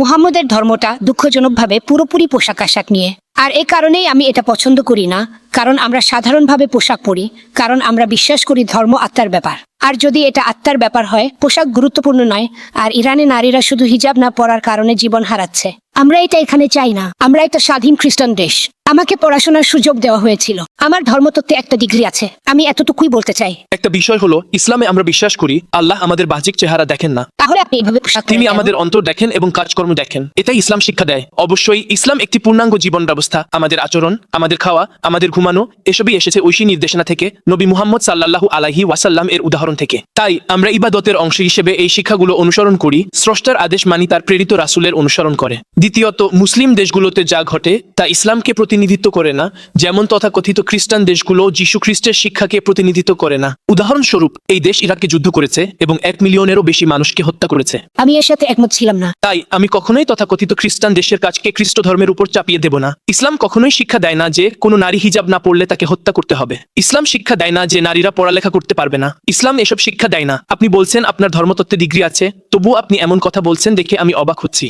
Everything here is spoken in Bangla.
মুহাম্মদের ধর্মটা দুঃখজনকভাবে পুরোপুরি পোশাক আশাক নিয়ে। আর এ কারণেই আমি এটা পছন্দ করি না, কারণ আমরা সাধারণভাবে পোশাক পরি, কারণ আমরা বিশ্বাস করি ধর্ম আত্মার ব্যাপার। আর যদি এটা আত্মার ব্যাপার হয় পোশাক গুরুত্বপূর্ণ নয় আর ইরানে নারীরা শুধু হিজাব না পরার কারণে জীবন হারাচ্ছে। আমরা এটা এখানে চাই না। আমরা একটা স্বাধীন খ্রিস্টান দেশ। আমাকে পড়াশোনার সুযোগ দেওয়া হয়েছিল। আমার ধর্মতত্ত্বে একটা ডিগ্রি আছে। আমি এতটুকুই বলতে চাই। একটা বিষয় হলো ইসলামে আমরা বিশ্বাস করি আল্লাহ আমাদের বাহ্যিক চেহারা দেখেন না। তাহলে আপনি এইভাবে পোশাক তিনি? আমাদের অন্তর দেখেন এবং কাজকর্ম দেখেন। এটাই ইসলাম শিক্ষা দেয়। অবশ্যই ইসলাম একটি পূর্ণাঙ্গ জীবন ব্যবস্থা। আমাদের আচরণ আমাদের খাওয়া আমাদের ঘুমানো এসবই এসেছে ঐশী নির্দেশনা থেকে নবী মুহাম্মদ সাল্লাল্লাহু আলাইহি ওয়াসাল্লাম এর উদাহরণ। থেকে। তাই আমরা ইবাদতের অংশ হিসেবে এই শিক্ষাগুলো অনুসরণ করি স্রষ্টার আদেশ মানি তার প্রেরিত রাসূলের অনুসরণ করে। দ্বিতীয়ত মুসলিম দেশগুলোতে যা ঘটে তা ইসলামকে প্রতিনিধিত্ব করে না যেমন তথাকথিত খ্রিস্টান দেশগুলো যীশু খ্রিস্টের শিক্ষাকে প্রতিনিধিত্ব করে না। উদাহরণস্বরূপ এই দেশ ইরাককে যুদ্ধ করেছে এবং এক মিলিয়নেরও বেশি মানুষকে হত্যা করেছে। আমি এর সাথে একমত ছিলাম না। তাই আমি কখনোই তথাকথিত খ্রিস্টান দেশের কাজকে খ্রিস্ট ধর্মের উপর চাপিয়ে দেব না। ইসলাম কখনোই শিক্ষা দেয় না যে কোনো নারী হিজাব না পড়লে তাকে হত্যা করতে হবে। ইসলাম শিক্ষা দেয় না যে নারীরা পড়ালেখা করতে পারবে না। ইসলাম এসব শিক্ষা দেয় না। আপনি বলছেন আপনার ধর্মতত্ত্বে ডিগ্রি আছে। তবুও আপনি এমন কথা বলছেন দেখে আমি অবাক হচ্ছি।